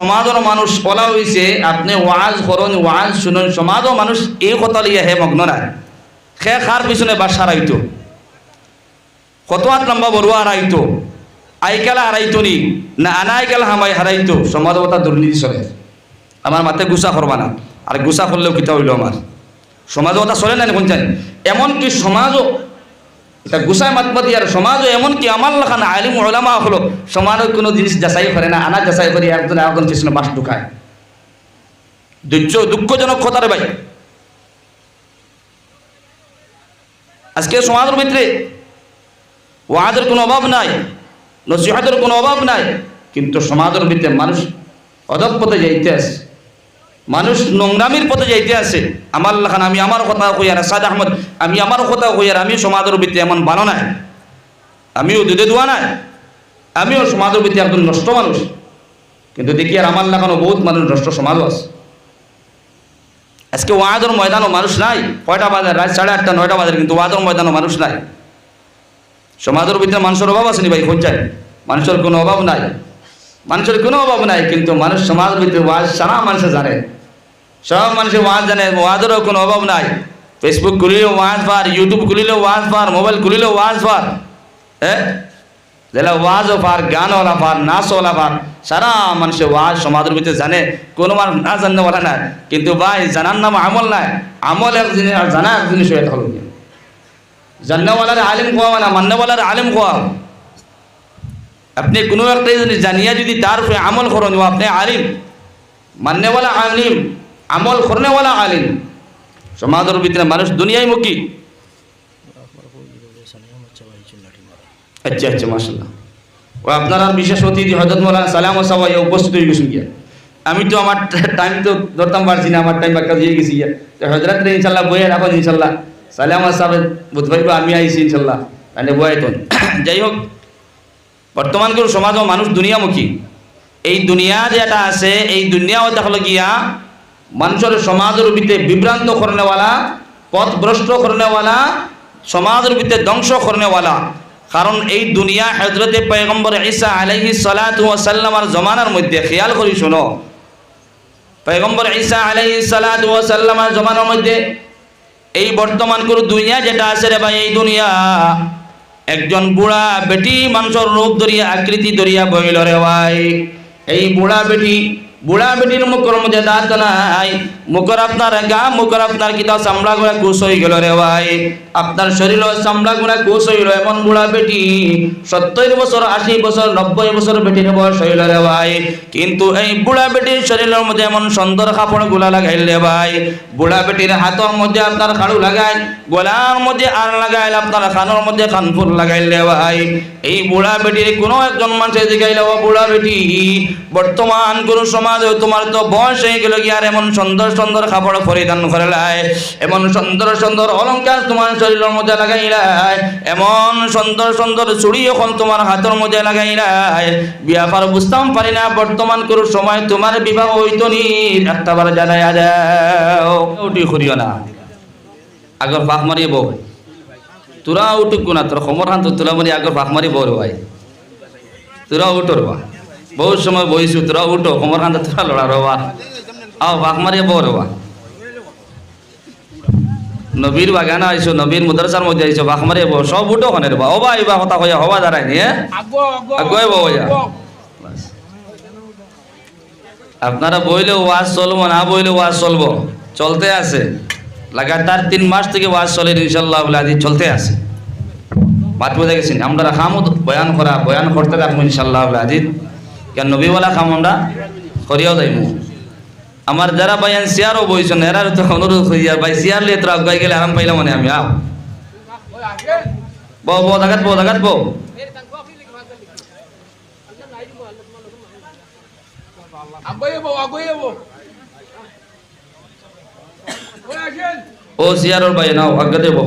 সমাজের মানুষ বলা হয়েছে আপনি ওয়াজ করুন ওয়াজ শুনুন। সমাজও মানুষ এই কথা লিয়ে হে মগ্ন না খে খার পিছনে বাসা রাইতো কত হাত লম্বা বড়ুয়া হারাইতো আইকালা হারাইতো নি না আনাইকালা হামাই হারাইতো সমাজ কথা দুর্নীতি চলে। আমার মাতে গুসা করবা না। আর গুসা করলেও কিতা হইল আমার সমাজও কথা চলে না কোন জানি? এমনকি সমাজও এটা গুসাই মাতমাতি আর সমাজও এমনকি আমার লেখান আলিম ওলামা হলো সমাজের কোনো জিনিস যাচাই করে না, আনা যাচাই করে একজন একজন পিছনে বাস ঢুকায়। দুঃখ দুঃখজনক কথার ভাই। আজকে সমাজের ভিতরে ওয়াদের কোনো অভাব নাই, নসিহাতের কোনো অভাব নাই, কিন্তু সমাজের ভিতরে মানুষ পথে যাইতে আছে মানুষ নোংরামির পথে যাইতে আছে। আমার লেখান আমি আমার কথা কই আর সাদ আহমদ, আমি আমার কথা কই আর আমি সমাজের ভিতরে এমন ভালো নাই। আমিও দুধে দোয়া নাই। আমিও সমাজের ভিতরে একজন নষ্ট মানুষ। কিন্তু দেখি আর আমার লাগানো বহুত মানুষ নষ্ট সমাজও আছে। আজকে ওয়াদর ময়দানও মানুষ নাই। কয়টা বাজার রাত সাড়ে আটটা, নয়টা বাজার কিন্তু ওয়াদর ময়দানও মানুষ নাই। সমাজের ভিতরে মানুষের অভাব আছে নি ভাই খোঁজায় মানুষের কোনো অভাব নাই। মানুষের কোনো অভাব নাই, কিন্তু মানুষ সমাজের ভিতরে ওয়াজ সারা মানুষে জানে। সব মানুষের ওয়াজ জানে, ওয়াজেরও কোনো অভাব নাই। ফেসবুক খুলিলেও ওয়াজ পার ইউটিউব খুলিলেও ওয়াজ পার মোবাইল খুলিলেও ওয়াজ পার হ্যাঁ? যেটা ওয়াজও পার, গানওয়ালা পার, নাচওয়ালা পার, সারা মানুষের ওয়াজ সমাজের ভিতরে জানে। কোনো মানুষ না জাননেওয়ালা নাই কিন্তু ভাই, জানার নাম আমল নাই। আমল এক জিনিস আর জানা এক জিনিস হয়ে থাকল জান্নাওয়ালার আলিম কোয়া না মান্যওয়ালার আলিম কোয়া? আপনি কোনো একটা জিনিস জানিয়া যদি তার উপরে আমল করেন আপনি আলিম। মান্যওয়ালা আলিম, আমল করনেওয়ালা আলিম। সমাজের ভিতরে মানুষ দুনিয়ায় মুখী আচ্ছা আচ্ছা মাসাল্লাহ ও আপনার বিশেষ অতিথি হজরত মৌলানা সালাম সবাই উপস্থিত হয়ে গেছেন গিয়া। আমি তো আমার টাইম তো ধরতাম, পারছি না, আমার টাইম বাক্কা দিয়ে গেছি গিয়া। হজরত ইনশাল্লাহ বইয়ে রাখো ইনশাল্লাহ সালাম সাহেব বুধবাইব আমি আইছি ইনশাল্লাহ বয়ে তো যাই হোক বর্তমান করে সমাজ মানুষ দুনিয়ামুখী। এই দুনিয়া যেটা আছে, এই দুনিয়াও দেখল গিয়া মানুষের সমাজের ভিতরে বিভ্রান্ত করনেওয়ালা, পথভ্রষ্ট করনেওয়ালা, সমাজের ভিতরে ধ্বংস করনেওয়ালা। কারণ এই দুনিয়া হজরতে পয়গম্বর ঈসা আলাইহি সালাতু ওয়াসাল্লামার জমানার মধ্যে, খেয়াল করি শোনো। পয়গম্বর ঈসা আলাইহি সালাতু ওয়াসাল্লামার জমানার মধ্যে, এই বর্তমান কোনো দুনিয়া যেটা আছে রে ভাই, এই দুনিয়া একজন বুড়া বেটি মানুষের রূপ ধরিয়া আকৃতি ধরিয়া বইল রে ভাই। এই বুড়া বেটি বুড়া বেটির মুখর মধ্যে দাঁত নাই। মুখের আপনার গা মুখের আপনার কিতা, চামড়া গুলা কুশ হয়ে গেল রে ভাই। আপনার শরীর চামড়া গুলা কুশ হইল এমন বুড়া বেটি। সত্তর বছর, আশি বছর, নব্বই বছর বেটির বয়স হইল রে ভাই। কিন্তু এই বুড়া বেটির শরীরের মধ্যে এমন সুন্দর কাপড়গুলা লাগাইল রে ভাই। বুড়া বেটির হাতের মধ্যে আপনার খাড়ু লাগাই গলার মধ্যে আর লাগাইল, আপনার খানোর মধ্যে খানপুর লাগাইল রে ভাই। এই বুড়া বেটির কোনো একজন মানুষের জিগাইল বুড়া বেটি, বর্তমান কোন সমাজে তোমার তো বয়স হয়ে গেল কি আর এমন সুন্দর সুন্দর কাপড় পরিধান করে লাই, এমন সুন্দর সুন্দর অলংকার তোমার শরীরের মধ্যে লাগাইলাই এমন সুন্দর সুন্দর চুড়ি এখন তোমার হাতের মধ্যে লাগাইলাই বিয়া পার বুঝতাম পারি না, বর্তমান কোন সময় তোমার বিবাহ হইতো নি, একটা বার জানাই যাও উঠি করিও না। আগর বাঘ মারিয়ে বউ। তোরা উঠুক না, তোর খবর হান তোরা মানে আগর বাঘ মারি রে ভাই। তোরা উঠো রে বা। বহুত সময় বইছু তোরা উঠো খবর হান তোরা লড়া রবা। আও বাঘ মারিয়ে বউ রে বা নবীর বাগানা আইছো নবীর মুদ্রাসার মধ্যে আইছো বাঘ মারিয়ে বউ সব উঠো খনে রে বা ও ভাই বা কথা কইয়া হবা দাঁড়াই নি হ্যাঁ? আগুয়ে বউ যা আপনারা বইলে ওয়াজ চলবো না বইলে ওয়াজ চলবো? চলতে আছে। লাগাতার তিন মাস থেকে ওয়াজ চলে ইনশাল্লাহ আদি চলতে আছে। বাত বোঝা গেছেন আমরা খামও বয়ান করা বয়ান করতে থাকব ইনশাল্লাহ আজিদ কেন নবীওয়ালা খাম আমরা? করিয়াও যাইমু। আমার যারা ভাইয়ান সিয়ারও বইছেন এরা তো অনুরোধ করিয়া ভাই সিয়ার লিয়ে তোরা আগাই গেলে আরাম পাইলাম মানে আমি আও বউ বউ দাগাত বউ দাগাত বউ. ও সিয়ারর ভাই নাও আজ্ঞা দেবো।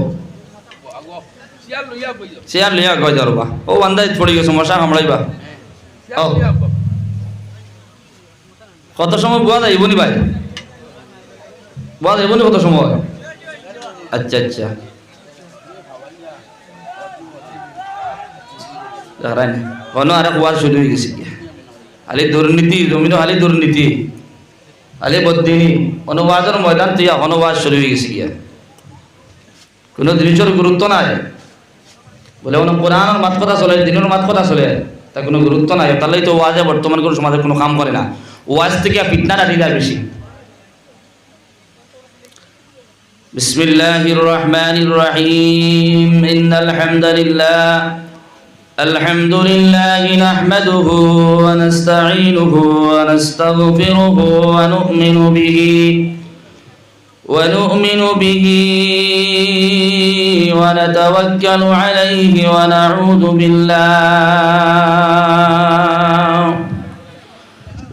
boy. সিয়ার লিয়া কয় যারবা ও বান্দাই পড়ে গেছে মশা কামড়াইবা ya bo. কত সময় বোয়া যায় ইবনি ভাই? বোয়া যায় ইবনি কত সময়? আচ্ছা আচ্ছা। হারাই না কোনো আরেক ওয়াজ শুরু হয়ে গেছে কোনো গুরুত্ব নাই। বলে কোনো কোরআনের মাত কথা চলে, দিনের মাত কথা চলে তার কোনো গুরুত্ব নাই। তাহলেই তো ওয়াজে বর্তমান কোনো সমাজে কোনো কাম করে না। ওয়াজ থেকে ফিটনা ডাটি যায় বেশি بسم الله الرحمن الرحيم إن الحمد لله الحمد لله نحمده ونستعينه ونستغفره ونؤمن به ونؤمن به ونتوكل عليه ونعوذ بالله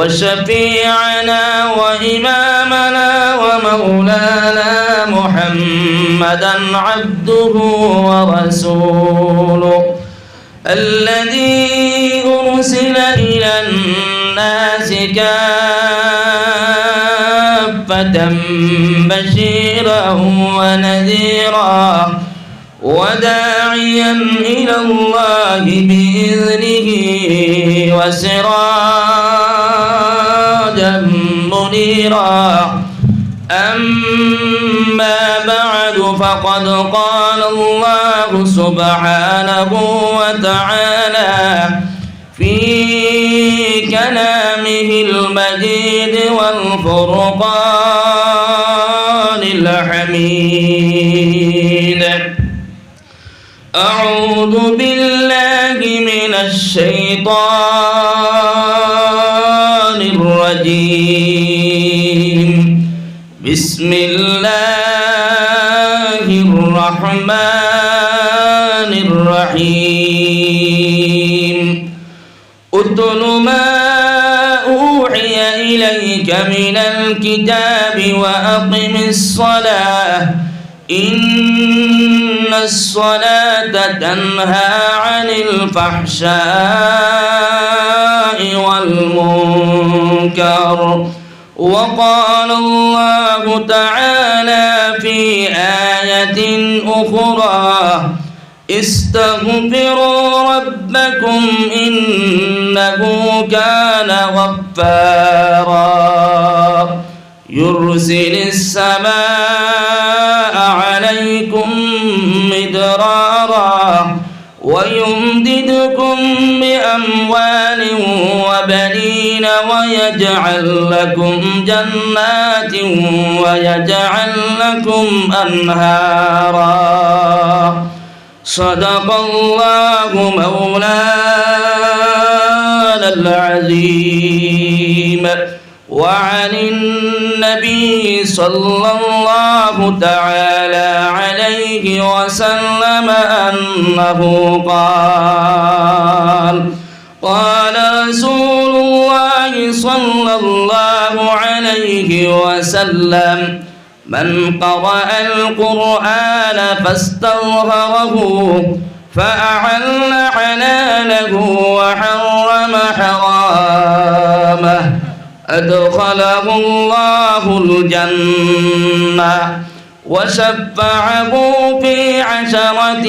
وشفيعنا وإمامنا ومولانا محمدا عبده ورسوله الذي أرسل إلى الناس كافة بشيرا ونذيرا وداعيا إلى الله بإذنه وسراجا منيرا أما بعد فقد قال الله سبحانه وتعالى في كلامه المجيد والفرقان الحميد. بسم الله الرحمن الرحيم. أتل ما أوحي إليك من الكتاب وأقم الصلاة. إن الصلاة تنهى عن الفحشاء والمنكر. وقال الله تعالى في آية أخرى استغفروا ربكم إنه كان غفارا. يرسل السماء ويجعل لكم جنات ويجعل لكم أنهارا. صدق الله مولانا العظيم. وعن النبي صلى الله تعالى عليه وسلم أنه قال قال رسول الله صلى الله عليه وسلم من قرأ القرآن فاستظهره فأعل حلاله وحرم حرامه أدخله الله الجنة وشفعه في عشرة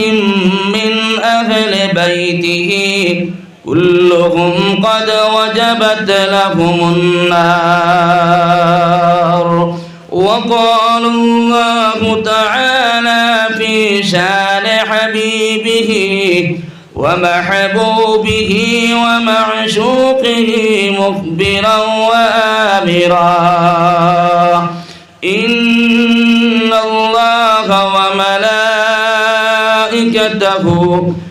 من أهل بيته. كلهم قد وجبت لهم النار وقال الله تعالى في شان حبيبه ومحبوبه ومعشوقه مخبرا وآمرا. إن الله وملائكته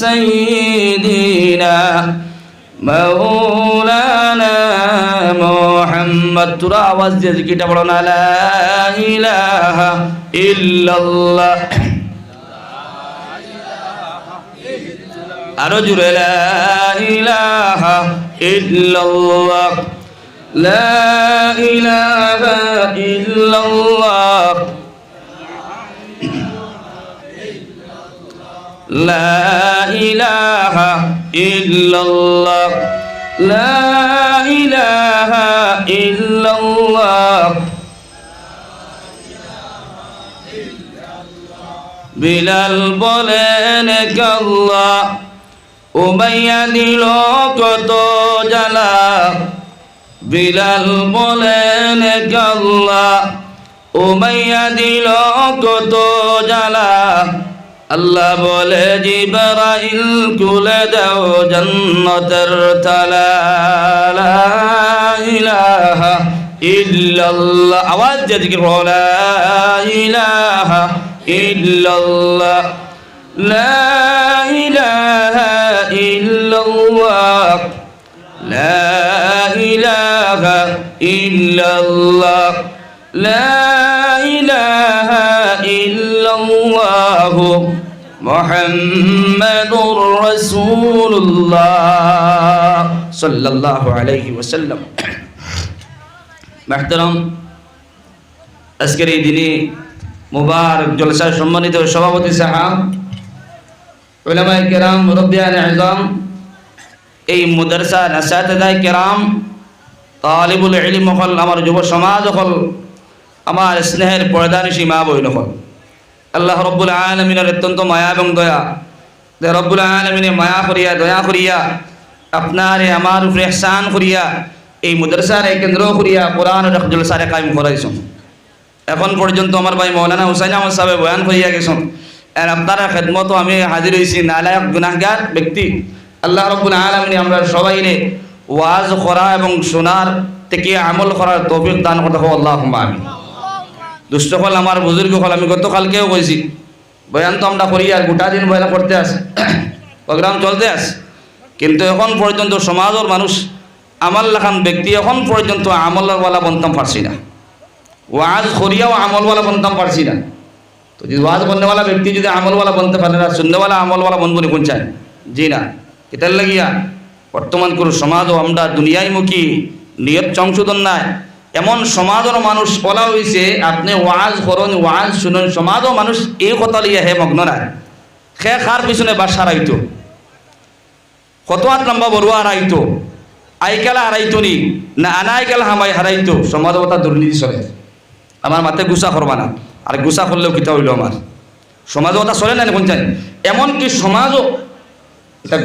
سيدنا مولانا محمد ترى আওয়াজ দিয়ে জিকিরটা বলো না লা ইলাহা ইল্লাল্লাহ আরো জুড়ে লা ইলাহা ইল্লাল্লাহ লা ইলাহা ইল্লাল্লাহ লা ইলাহা ইল্লাল্লাহ। লা ইলাহা ইল্লাল্লাহ। বিলাল বলেন, কল্লা। উমাইয়া দিল কত জালা বিলাল বলেন, কল্লা। উমাইয়া দিল কত জালা আল্লাহ বলে জিবারাইল খুলে দাও জন্নতের তালা ইলাহা ইল্লাল্লাহ আওয়াজ যে জিকির লা ইলাহা ইল্লাল্লাহ লা ইলাহা ইল্লাল্লাহ লা ইলাহা ইল্লাল্লাহ লা ইলাহা ইল্লাল্লাহ মোহাম্মদুর রাসূলুল্লাহ সাল্লাল্লাহু আলাইহি ওয়াসাল্লাম। মাহতারাম, আজকের এই দিনে মুবারক জলসার সম্মানিত সভাপতি সাহাব, উলামায়ে কেরাম মুরব্বিয়ান আজম, এই মাদ্রাসা নাসাতদায় কেরাম, তালিবুল ইলম হল, আমার যুব সমাজ হল, আমার স্নেহের পর্দানিশী সীমা বইন নহল আল্লাহ রব্বুল আলমিনের অত্যন্ত মায়া এবং দয়া। যে রব্বুল আলমিনে মায়া করিয়া, দয়া করিয়া, আপনারে আমার উপরে এহসান করিয়া, এই মুদারসারে কেন্দ্র করিয়া কোরআন জলসারে কায়েম করাইছেন। এখন পর্যন্ত আমার ভাই মৌলানা হুসাইন আহমদ সাহেব বয়ান করিয়া গেছেন। আর আপনারা খেদমত আমি হাজির হয়েছি নালায়ক গুনাহগার ব্যক্তি। আল্লাহ রব্বুল আলমিনে আমরা সবাই ওয়াজ করা এবং শোনার থেকে আমল করার তৌফিক দান করতে হোক আল্লাহ আমি দুষ্ট হল আমার বুজুর্গ হল আমি গতকালকেও কইছি। বয়ান তো আমরা করি আর গোটা দিন বয়ান করতে আস প্রোগ্রাম চলতে আস কিন্তু এখন পর্যন্ত সমাজের মানুষ আমল লেখান ব্যক্তি এখন পর্যন্ত আমলওয়ালা বনতাম পারছি না। ওয়াজ করিয়াও আমলওয়ালা বনতাম পারছি না। তো যদি ওয়াজ বননেওয়ালা ব্যক্তি যদি আমলওয়ালা বনতে পারে না শুননেওয়ালা আমলওয়ালা বনবো নি কোন চায় জি না। এটার লাগিয়া বর্তমান কোনো সমাজও আমরা দুনিয়াইমুখী নিয়ত সংশোধন নাই। এমন সমাজের মানুষ বলা হয়েছে আপনি ওয়াজ করুন, ওয়াজ শুনুন সমাজও মানুষ এই কথা লিয়ে হে মগ্ন নাই। সে খার পিছনে বাস হারাইতো কত আট লম্বা বড়ুয়া হারাইতো। আইকালা হারাইতো নি, না আনাইকালা হামাই হারাইতো। সমাজ কথা দুর্নীতি চলে। আমার মাতে গুসা করবা না। আর গুসা করলেও কিতা হইল আমার সমাজ কথা চলে না কোন চাই এমনকি সমাজও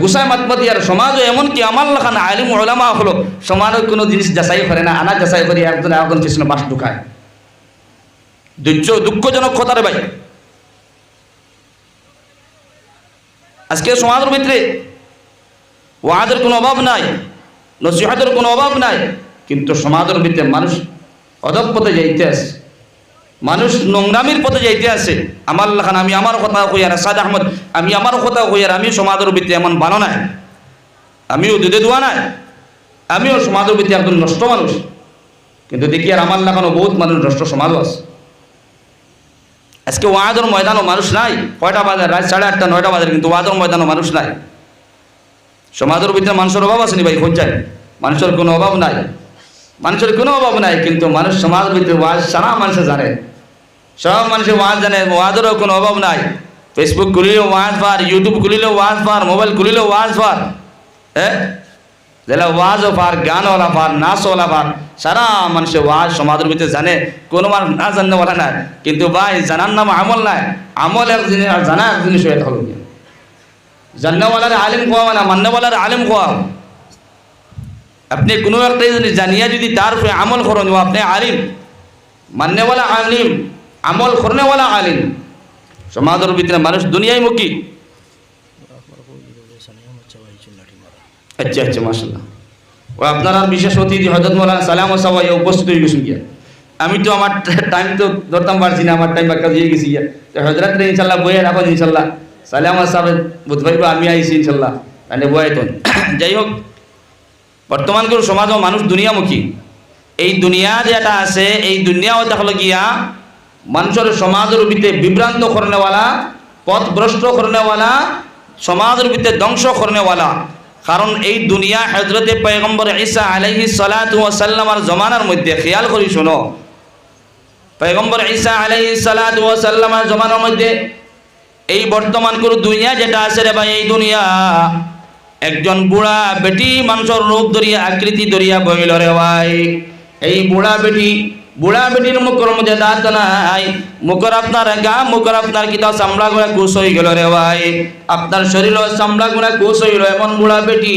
গুসাই মাতমাতি আর সমাজও এমনকি আমার লেখান আলিম ওলামা হলো, সমাজের কোনো জিনিস যাচাই করে না, আনা যাচাই করে একজন একজন পিছনে বাস ঢুকায়। দুঃখ দুঃখজনক কথারে ভাই। আজকে সমাজের ভিতরে ওয়াদের কোনো অভাব নাই, নসিহাতের কোনো অভাব নাই, কিন্তু সমাজের ভিতরে মানুষ পথে যাইতে আছে মানুষ নোংরামির পথে যাইতে আছে। আমার লেখান আমি আমার কথা কইয়ার সাদ আহমদ, আমি আমার কথা কইয়ার আমি সমাজের ভিতরে এমন ভালো নাই। আমিও দুধে দোয়া নাই। আমিও সমাজের ভিতরে একজন নষ্ট মানুষ। কিন্তু দেখি আর আমার লাগানো বহুত মানুষ নষ্ট সমাজও আছে। আজকে ওয়াদর ময়দানও মানুষ নাই। কয়টা বাজার রাত সাড়ে আটটা, নয়টা বাজার কিন্তু ওয়াদর ময়দানও মানুষ নাই। সমাজের ভিতরে মানুষের অভাব আছে নি ভাই? খোঁজায় মানুষের কোনো অভাব নাই। মানুষের কোনো অভাব নাই, কিন্তু মানুষ সমাজের ভিতরে ওয়াজ, সারা মানুষে জানে। সব মানুষের ওয়াজ জানে, ওয়াজেরও কোনো অভাব নাই। ফেসবুক খুলিলেও ওয়াজ পার ইউটিউব খুলিলেও ওয়াজ পার মোবাইল খুলিলেও ওয়াজ পার হ্যাঁ? যেটা ওয়াজও পার, গানওয়ালা পার, নাচওয়ালা পার, সারা মানুষের ওয়াজ সমাজের ভিতরে জানে। কোনো মানুষ না জানতে বলা নাই, কিন্তু ভাই, জানার নাম আমল নাই। আমল এক জিনিস আর জানা এক জিনিস হয়ে থাকল জান্নাওয়ালার আলিম কোয়া না মান্যওয়ালার আলিম কোয়া আপনি কোনো একটা জিনিস জানিয়া যদি তার উপরে আমল করেন আপনি আলিম। মান্যওয়ালা আলিম, আমল করনেওয়ালা আলিম। সমাজের ভিতরে মানুষ দুনিয়ায় মুখী। আচ্ছা আচ্ছা মাসাল্লাহ ও আপনার বিশেষ অতিথি হজরত মৌলানা সালাম ও সবাই উপস্থিত হয়ে গেছেন গিয়া। আমি তো আমার টাইম তো ধরতাম পারছি না, আমার টাইম বাক্কা দিয়ে গেছি গিয়া। হজরত ইনশাল্লাহ বইয়ে রাখো ইনশাল্লাহ সালাম সাহেব বুধ আমি আইছি ইনশাল্লাহ মানে বয়ে তো যাই হোক বর্তমান করে সমাজ মানুষ দুনিয়ামুখী। এই দুনিয়া যেটা আছে, এই দুনিয়াও দেখল গিয়া মানুষের সমাজের ভিতরে বিভ্রান্ত করনেওয়ালা পথভ্রষ্ট করনেওয়ালা সমাজের ভিতরে ধ্বংস করনেওয়ালা কারণ এই দুনিয়া হজরতে পয়গম্বর ঈসা আলাইহি সালাতু ওয়া সাল্লামার জমানার মধ্যে, খেয়াল করি শোনো। পয়গম্বর ঈসা আলাইহি সালাতু ওয়া সাল্লামার জমানার মধ্যে, এই বর্তমান কোন দুনিয়া যেটা আছে রে ভাই, এই দুনিয়া একজন বুড়া বেটি মানুষের রূপ ধরিয়া, আকৃতি ধরিয়া বইল রে ভাই, এই বুড়া বেটি, বুড়া বেটির মুখর মধ্যে দাঁত নাই। মুখর আপনার গা মুখর আপনার কিতা চামড়া গুলা কুশ হয়ে গেল রে ভাই। আপনার শরীর চামড়া গুলা কুশ হইল এমন বুড়া বেটি।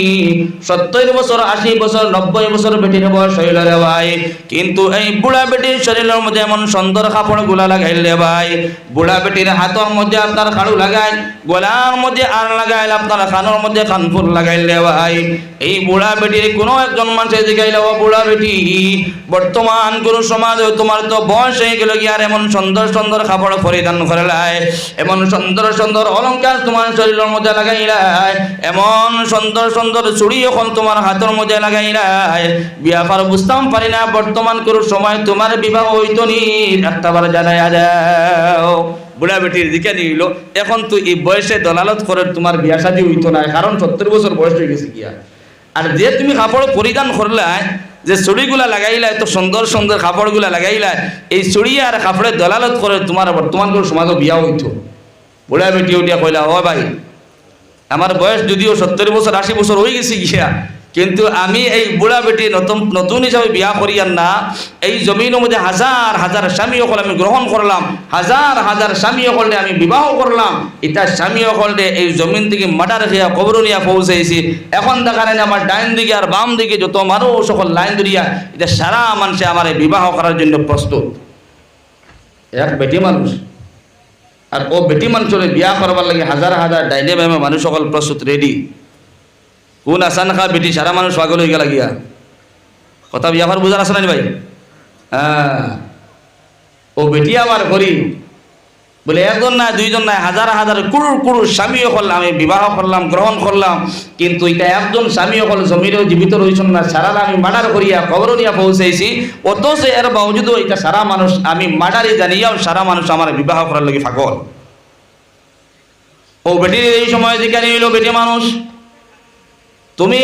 সত্তর বছর, আশি বছর, নব্বই বছর বেটির বয়স হইল রে ভাই। কিন্তু এই বুড়া বেটির শরীরের মধ্যে এমন সুন্দর কাপড়গুলা লাগাইল রে ভাই। বুড়া বেটির হাতের মধ্যে আপনার খাড়ু লাগাই, গলার মধ্যে আর লাগাইল, আপনার খানোর মধ্যে কানফুর লাগাইল রে ভাই। এই বুড়া বেটির কোনো একজন মানুষের জিগাইল বুড়া বেটি, বর্তমান কোন সমাজ তোমার তো বয়স হয়ে গেল কি আর এমন সুন্দর সুন্দর কাপড় পরিধান করে লাই। এমন সুন্দর সুন্দর অলংকার তোমার শরীরের মধ্যে লাগাইলাই এমন সুন্দর সুন্দর চুড়ি এখন তোমার হাতের মধ্যে লাগাইলাই বিয়া পার বুঝতাম পারি না, বর্তমান কোন সময় তোমার বিবাহ হইতো নি। একটাবার জানাই যাও বুড়া বেটির দিকে নিল। এখন তুই এই বয়সে দলালত করে তোমার বিয়া শাদী হইতো না। কারণ সত্তর বছর বয়স হয়ে গেছে গিয়া। আর যে তুমি কাপড় পরিধান করলাই যে চুড়িগুলা লাগাইলা এত সুন্দর সুন্দর কাপড়গুলা লাগাইলা এই চুড়ি আর কাপড়ে দলালত করে তোমার বর্তমান করে সমাজও বিয়া হইতো। বুড়া বেটি উঠিয়া কইলা, ও ভাই, আমার বয়স যদিও সত্তর বছর, আশি বছর হয়ে গেছি গিয়া কিন্তু আমি এই বুড়া বেটি নতুন নতুন হিসাবে বিয়া করিয়ান না এই জমিনের মধ্যে হাজার হাজার স্বামী অকল আমি গ্রহণ করলাম হাজার হাজার স্বামী অকলে আমি বিবাহ করলাম এটা স্বামী অকলে এই জমিন থেকে মাটার খেয়া কবর নিয়ে পৌঁছেছি এখন দেখা নেই আমার ডাইন দিকে আর বাম দিকে যত মানুষ সকল লাইন ধরিয়া এটা সারা মানুষে আমার বিবাহ করার জন্য প্রস্তুত এক বেটি মানুষ আর ও বেটি মানুষের বিয়া করবার লাগে হাজার হাজার ডাইনে মানুষ সকল প্রস্তুত রেডি কোন আসান খা বেটি সারা মানুষ পাগল হয়ে গেল গিয়া। কথা বিয়া ভার বুঝার আসে না ভাই? হ্যাঁ। ও বেটি আমার করি বলে, একজন নাই, দুইজন নাই, হাজার হাজার কুরুর কুরুর স্বামী করলাম, আমি বিবাহ করলাম, গ্রহণ করলাম, কিন্তু এটা একজন স্বামী হল, জমিরেও জীবিত রয়েছেন না সারা আমি মার্ডার করিয়া খবর নিয়ে পৌঁছেছি অত অথচ এর বাউজুদও এটা সারা মানুষ, আমি মার্ডারই জানিয়াও সারা মানুষ আমার বিবাহ করার লাগে ফাগল ও বেটির এই সময় এলো বেটি মানুষ। তুমি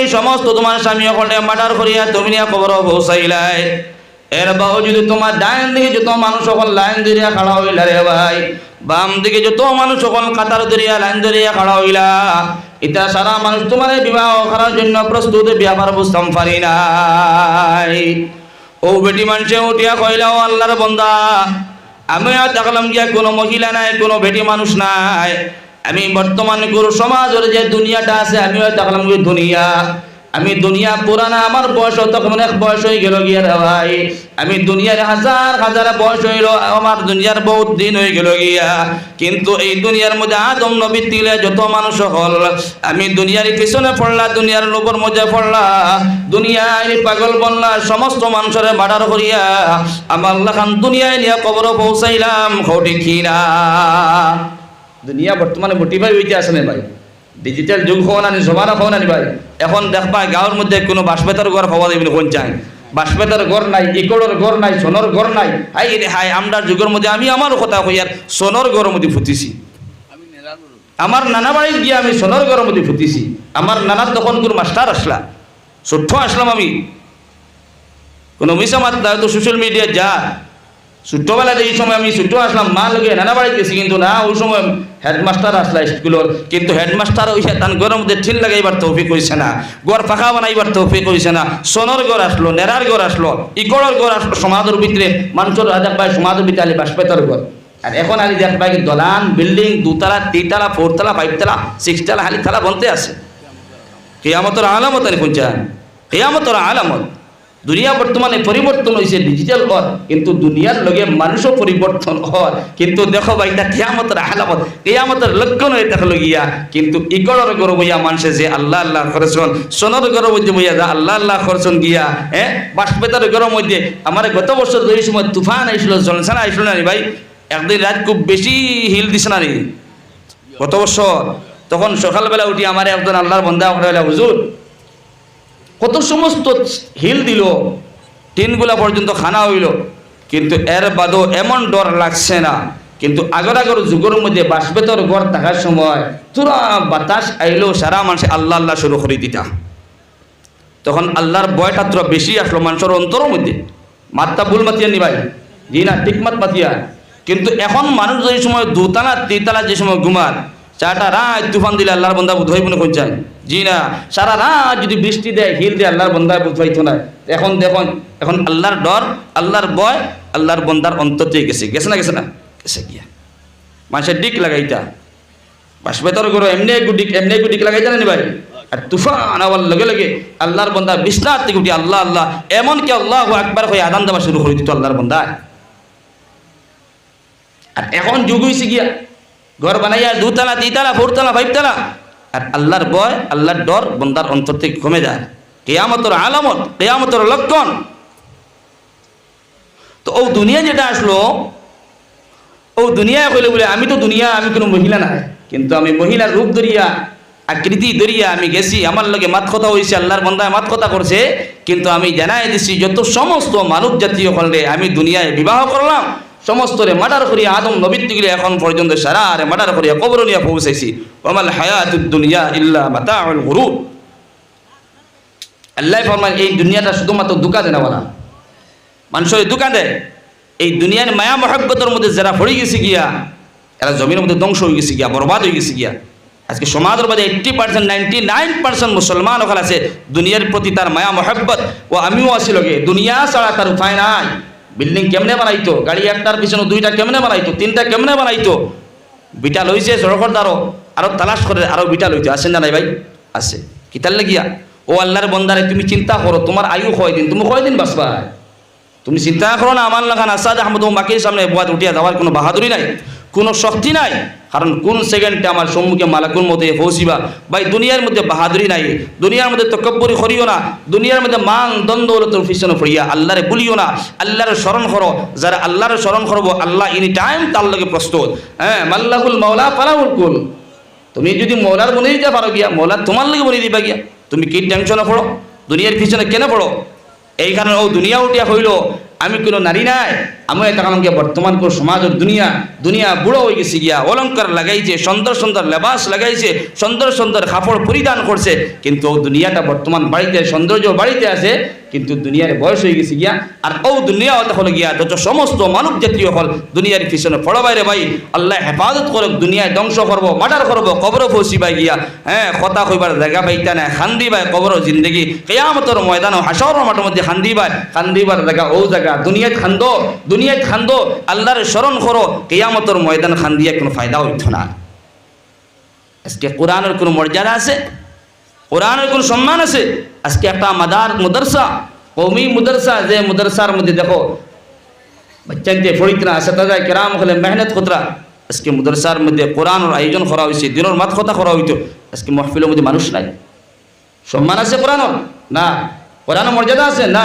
এই সমস্ত তোমার স্বামী ওখানে মার্ডার করিয়া তুমি খবর পৌঁছাইলাই এর বাহু যদি তোমার ডাইন দিকে যত মানুষ সকল লাইন ধরিয়া খাড়া হইলা রে ভাই, বাম দিকে যত মানুষ সকল কাতার ধরিয়া লাইন ধরিয়া খাড়া হইলা এটা সারা মানুষ তোমার বিবাহ করার জন্য প্রস্তুত বিয়াবার বুঝতাম পারি নাই। ও বেটি মানুষে উঠিয়া কইলা ও আল্লাহর বন্দা, আমি আর দেখলাম যে কোনো মহিলা নাই, কোনো বেটি মানুষ নাই। আমি বর্তমান গুরু সমাজের যে দুনিয়াটা আছে, আমিও দেখলাম যে দুনিয়া। আমি দুনিয়া পুরানা, আমার বয়স তখন অনেক বয়স হয়ে গেল গিয়া ভাই। আমি দুনিয়ার হাজার হাজার বয়স হইল আমার দুনিয়ার বহুত দিন হয়ে গেল গিয়া। কিন্তু এই দুনিয়ার মধ্যে আদম নবী তিলে যত মানুষ হল, আমি দুনিয়ার পিছনে পড়লা, দুনিয়ার লোকের মধ্যে পড়লা, দুনিয়ায় পাগল বললা সমস্ত মানুষের বাড়ার করিয়া আমার লাখান দুনিয়ায় নিয়ে কবর পৌঁছাইলাম খৌটি খিনা দুনিয়া বর্তমানে মোটিভাই হইতে আসে না ভাই ডিজিটাল যুগ হওয়া না জমানা হওয়া না ভাই। এখন দেখবা গাঁৱৰ মধ্যে কোনো বাঁশবেতার ঘর হওয়া যাবে কোন চাই বাঁশবেতার ঘর নাই ইকড়র ঘর নাই সোনর ঘর নাই। হাই রে হাই আমরা যুগের মধ্যে আমি আমারও কথা কই আর সোনর ঘরের মধ্যে ফুটিছি। আমার নানা বাড়ির গিয়ে আমি সোনার ঘরের মধ্যে ফুটিছি। আমার নানার তখন কোনো মাস্টার আসলা ছোট্ট আসলাম আমি। কোনো মাত্রা হয়তো সোশ্যাল মিডিয়া যা। ছোট্টবেলাতে এই সময় আমি ছোট আসলাম, মা লগে নানা বাড়ি গেছি, কিন্তু না, ওই সময় হেডমাস্টার আসলা স্কুলের কিন্তু হেডমাস্টার ওই তান ঘরের মধ্যে ঠিল লাগাইবার তৌফিক কইছে না, ঘর ফাঁকা বানাইবার তৌফিক কইছে না, সোনর ঘর আসলো নেরার ঘর আসলো, ইকড়র ঘর আসলো সমাজের ভিতরে মানুষের রাজা পায় সমাজের ভিতরে আলি বাসপেতর ঘর। আর এখন আলি দেখ পাই দলান, বিল্ডিং, দুতলা, তিনতলা, ফোরতলা ফাইভতলা সিক্সতলা হালি তালা বনতে আছে। কেয়ামতর আলামত আনি পঞ্চায়েত কেয়ামতর আলামত। দুনিয়া বর্তমানে পরিবর্তন হয়েছে ডিজিটাল হর কিন্তু দুনিয়ার লগে মানুষও পরিবর্তন হর কিন্তু দেখো ভাই, এটা কেয়ামতের আলামত কেয়ামতের লক্ষণ হয়ে দেখল গিয়া, কিন্তু ইকড়র গরব হইয়া মানুষে যে আল্লাহ আল্লাহ খরচন সোনর গরব মধ্যে বইয়া যা আল্লাহ আল্লাহ খরচন গিয়া হ্যাঁ বাষ্পেতার গরম মধ্যে আমার গত বছর দুই সময় তুফান আইছিল জলসানা আইছিল না ভাই? একদিন রাত খুব বেশি হিল দিছে না রে। গত বছর, তখন সকালবেলা উঠি আমার একজন আল্লাহর বন্ধা ওখানে হুজুর কত সমস্ত হিল দিল, টিনগুলা পর্যন্ত খানা হইল। কিন্তু এর বাদও এমন ডর লাগছে না। কিন্তু আগর আগর যুগের মধ্যে বাসবেতর ঘর থাকার সময় তুরা বাতাস আইলেও সারা মানুষ আল্লাহ আল্লাহ শুরু করে দিতা। তখন আল্লাহর বয়টা তোরা বেশি আসলো মানুষের অন্তরের মধ্যে। মাত্রা ভুল মাতিয়া নি ভাই জি না ঠিক মাত মাতিয়া। কিন্তু এখন মানুষ যে সময় দুতলা তিনতলা যে সময় ঘুমার চারটা রাত তুফান দিলে আল্লাহর বন্ধা বুধ হইব না চায় জি না, সারা রাত যদি বৃষ্টি দেয়, হিল দেয়, আল্লাহর বন্ধা বুধ হইতো না। এখন দেখুন, এখন আল্লাহর ডর, আল্লাহর বয় আল্লাহর বন্দার অন্তর গেছে। গেছে না গেছে না? গেছে গিয়া। মানুষের ডিক লাগাইতা। বাসবেতর করো, এমনি একটু ডিক, এমনি একটু ডিক লাগাইতা না ভাই? আর তুফান আবার লগে লগে আল্লাহর বন্দা বিশ্বনাথ থেকে উঠি আল্লাহ আল্লাহ, এমনকি আল্লাহ একবার হয়ে আদান দেওয়া শুরু করে দিত আল্লাহর বন্দা আর এখন যুগ হয়েছে গিয়া। ঘর বানাইয়া দুতলা তিনতলা ফোরতলা ফাইভতলা আর আল্লাহর বয় আল্লাহর ডর বন্দার অন্তর থেকে কমে যায়। কেয়ামতর আলামত, কেয়ামতর লক্ষণ। তো ও দুনিয়া যেটা আসলো, ও দুনিয়ায় কইলে বলে, আমি তো দুনিয়া, আমি কোনো মহিলা নাই কিন্তু আমি মহিলার রূপ ধরিয়া, আকৃতি ধরিয়া আমি গেছি। আমার লগে মাত কথা হয়েছে আল্লাহর বন্দায় মাত কথা করছে। কিন্তু আমি জানাই দিছি, যত সমস্ত মানব জাতীয় হলে আমি দুনিয়ায় বিবাহ করলাম। সমস্ত রে মার্ডার করিয়া আদম নবীত্তিগুলি এখন পর্যন্ত সারা রে মার্ডার করিয়া কবর নিয়ে পৌঁছেছি ওমাল হায়াতুদ দুনিয়া ইল্লা মাতাউল গুরুর। আল্লাহ ফরমান এই দুনিয়াটা শুধুমাত্র দুকা দেনা বলা। মানুষের দোকান দেয় এই দুনিয়ার মায়া মহাব্বতের মধ্যে যারা পড়ে গেছে গিয়া, এরা জমির মধ্যে ধ্বংস হয়ে গেছে গিয়া, বরবাদ হয়ে গেছে গিয়া। আজকে সমাজের মধ্যে eighty percent ninety nine percent মুসলমান ওখানে আছে। দুনিয়ার প্রতি তার মায়া মহাব্বত, ও আমিও আছি লগে। দুনিয়া ছাড়া তার উপায় নাই। বিল্ডিং কেমনে বানাইতো? গাড়ি একটার পিছনে দুইটা কেমনে বানাইতো? তিনটা কেমনে বানাইতো? বিটা লইছে সড়কর দ্বারো আরও তালাশ করে আরও বিটা লইতো। আছে না নাই ভাই? আছে। কিতাল লাগিয়া? ও আল্লাহর বন্দারে, তুমি চিন্তা করো, তোমার আয়ু কয় দিন তুমি কয় দিন বাসবা তুমি চিন্তা করো না, আমার লাগান আসাদ আহমদ বাকির সামনে বাদ উঠিয়া যাওয়ার কোনো বাহাদুরি নাই। কোনো শক্তি নাই। কারণ কোন সেকেন্ডে আমার সম্মুখে মালাকুর মধ্যে পৌঁছিবা? ভাই, দুনিয়ার মধ্যে বাহাদুরি নাই। দুনিয়ার মধ্যে তকব্বরি করিও না। দুনিয়ার মধ্যে মান দ্বন্দ্ব তোর পিছনে পড়িয়া আল্লাহরে বলিও না। আল্লাহর স্মরণ করো। যারা আল্লাহর স্মরণ করব, আল্লাহ এনি টাইম তার লগে প্রস্তুত। হ্যাঁ মাল্লাহুল মাওলা পালাউল কুল। তুমি যদি মৌলার বনে দিতে পারো গিয়া মৌলা তোমার লগে বনে দিবা গিয়া। তুমি কি টেনশনে পড়ো? দুনিয়ার পিছনে কেন পড়ো? এই কারণে ও দুনিয়া উঠিয়া হইল আমি কোনো নারী নাই। আমি তাকে বর্তমান কোন সমাজের দুনিয়া দুনিয়া বুড়ো হয়ে গেছে গিয়া অলঙ্কার লাগাইছে, সুন্দর সুন্দর লেবাস লাগাইছে, সুন্দর সুন্দর কাপড় পরিধান করছে, কিন্তু ও দুনিয়াটা বর্তমান বাড়িতে, সৌন্দর্য বাড়িতে আছে, কিন্তু দুনিয়ার বয়স হয়ে গেছে গিয়া, আর ও দুনিয়া হলে গিয়া, যত সমস্ত মানব জাতীয় হল, দুনিয়ার পিছনে পড়ো বাইরে ভাই, আল্লাহ হেফাজত করুক, দুনিয়ায় ধ্বংস করব, মার্ডার করব কবর ফসিবাই গিয়া হ্যাঁ কথা কইবার জায়গা পাইতা না খান্দি বাই কবর জিন্দগি, কেয়ামতর ময়দান হাসর মাঠের মধ্যে খান্দি বাই খান্দিবার জায়গা, ও জায়গা, দুনিয়ায় খান্দো দুনিয়ায় খান্দো, আল্লাহর স্মরণ করো, কেয়ামতর ময়দান খান্দিয়া কোনো ফায়দা হইত না। আজকে কোরআনের কোনো মর্যাদা আছে? কোরআনের কোন সম্মান আছে? আজকে একটা মাদার মুদরসা, কৌমি মুদরসা, যে মুদরসার মধ্যে দেখো বাচ্চাকে ফরিতরা সেটা কেরাম হলে মেহনত খতরা আজকে মুদরসার মধ্যে কোরআনের আয়োজন করা হয়েছে, দিনের মাত কথা করা হইতো। আজকে মহফিলের মধ্যে মানুষ নাই। সম্মান আছে কোরআনের? না। কোরআনের মর্যাদা আছে? না।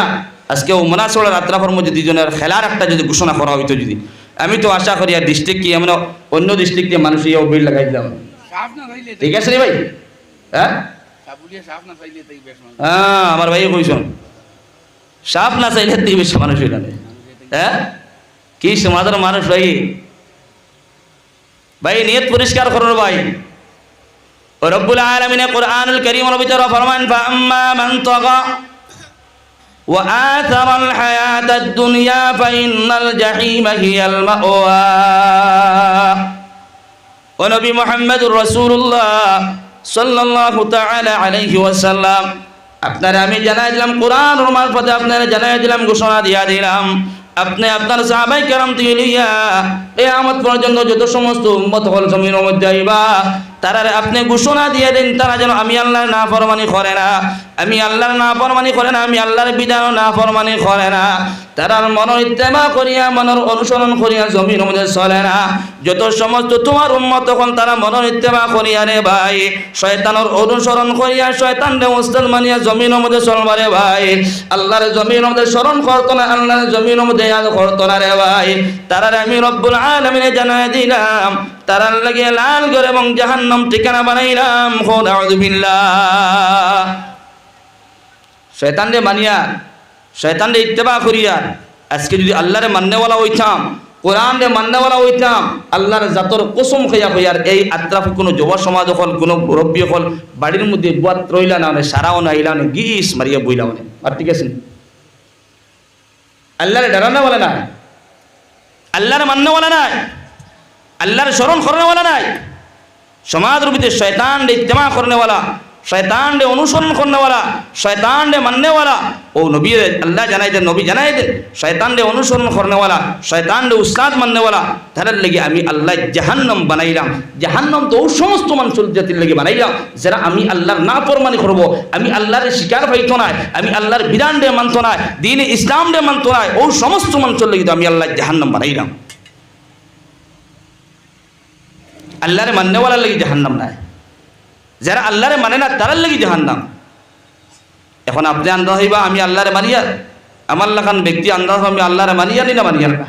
আজকে ও মনাসোড়া রাত্রাফর মধ্যে দুজনের খেলার একটা যদি ঘোষণা করা হইতো যদি, আমি তো আশা করি আর ডিস্ট্রিক্ট কি এমন অন্য ডিস্ট্রিক্টে মানুষ ইয়ে বিল লাগাই দিলাম। ঠিক আছে রে ভাই? হ্যাঁ? হ্যাঁ আমার ভাই কইসন সাপ না চাইলে তুই বেশি মানুষ হ্যাঁ? কি সমাজের মানুষ ভাই? ভাই, নিয়ত পরিষ্কার করুন ভাই। রব্বুল আলমিনে কোরআনুল ফরমান ফাম্মা মান তাগা। وآثر الحياة الدنيا فإن الجحيم هي المأوى ونبي محمد رسول الله সাল্লাল্লাহু তাআলা আলাইহি ওয়াসাল্লাম আপনারা আমি জানাই দিলাম কোরআন মারফতে আপনারা জানাই দিলাম ঘোষণা দিয়া দিলাম আপনি আপনার সাহাবাই কেরাম থেকে লইয়া কিয়ামত পর্যন্ত যত সমস্ত উম্মত হল জমিনের মধ্যে আইবা তারা আপনি ঘোষণা দিয়ে দিন, তারা যেন আমি আল্লাহর না ফরমানি করে না। আমি আল্লাহর না ফরমানি করে না, আমি আল্লাহর বিধান না ফরমানি করে না। তারার মনের ইত্তেমা করিয়া, মনের অনুসরণ করিয়া জমির মধ্যে চলে না। যত সমস্ত তোমার উম্মত তখন তারা মনের ইত্তেমা করিয়া রে ভাই। শয়তানের অনুসরণ করিয়া, শয়তান রে উস্তাদ মানিয়া জমির মধ্যে চলবা রে ভাই। আল্লাহর জমির মধ্যে স্মরণ করতো না, আল্লাহর জমির মধ্যে ইয়াদ করতো না রে ভাই। তারার আমি রব্বুল আলমিনে জানাই দিলাম তারার লাগে লাল করে এবং জাহান্নাম ঠিকানা বানাইলাম। খোদাউদ্দিল্লাহ শয়তান রে মানিয়া শয়তান রে ইত্তেবা করিয়া আজকে যদি আল্লাহরে মান্যওয়ালা হইতাম কোরআন রে মান্যওয়ালা হইতাম, আল্লাহর জাতর কসম খাইয়া হইয়ার এই আত্রাফে কোনো যুব সমাজ হল, কোনো মুরব্বী হল, বাড়ির মধ্যে বুয়াত রইলা না মানে সারাও না, ইলা না, গিস মারিয়া বইলা মানে। আর ঠিক আছে? আল্লাহরে ডরানো বলে না। আল্লাহরে মান্যওয়ালা নাই। আল্লাহর স্মরণ করানোওয়ালা নাই। সমাজের ভিতরে শয়তান রে ইত্তেমা করনেওয়ালা শয়তান রে অনুসরণ করনেওয়ালা শয়তান রে মাননেওয়ালা। ও নবী আল্লাহ জানাই দেন নবী জানাই দেন শয়তান রে অনুসরণ করনেওয়ালা শয়তান রে উস্তাদ মাননেওয়ালা। তাদের লেগে আমি আল্লাহ জাহান্নম বানাইলাম। জাহান্নম তো ও সমস্ত মানুষের জাতির লেগে বানাইলাম। যারা আমি আল্লাহর না পরমানি করব, আমি আল্লাহর শিকার পাইত নাই, আমি আল্লাহর বিধান রে মানত নাই, দিন ইসলাম রে মানত নাই, ও সমস্ত মানুষের লেগে তো আমি আল্লাহ জাহান্নম বানাইলাম। আল্লাহরে মান্যওয়ালার লাগি জাহান্নাম নাই। যারা আল্লাহরে মানে না, তারার লাগি জাহান্নাম। এখন আপনি আন্দাজ হইবা, আমি আল্লাহরে মানিয়া, আমার লাখান ব্যক্তি আন্দাজ আমি আল্লাহরে মানিয়া নি না মানিয়া না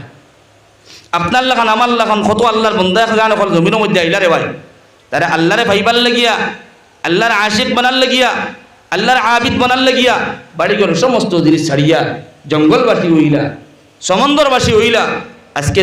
আপনার লাখান আমার লাখান কত আল্লাহর বন্ধা গান এখন জমিনের মধ্যে আইলারে ভাই? তারা আল্লাহরে ভাইবার লাগিয়া, আল্লাহর আশিক বানার লাগিয়া, আল্লাহর আবিদ বানার লাগিয়া বাড়ি করে সমস্ত জিনিস ছাড়িয়া, জঙ্গলবাসী হইলা, সমন্দরবাসী হইলা, আজকের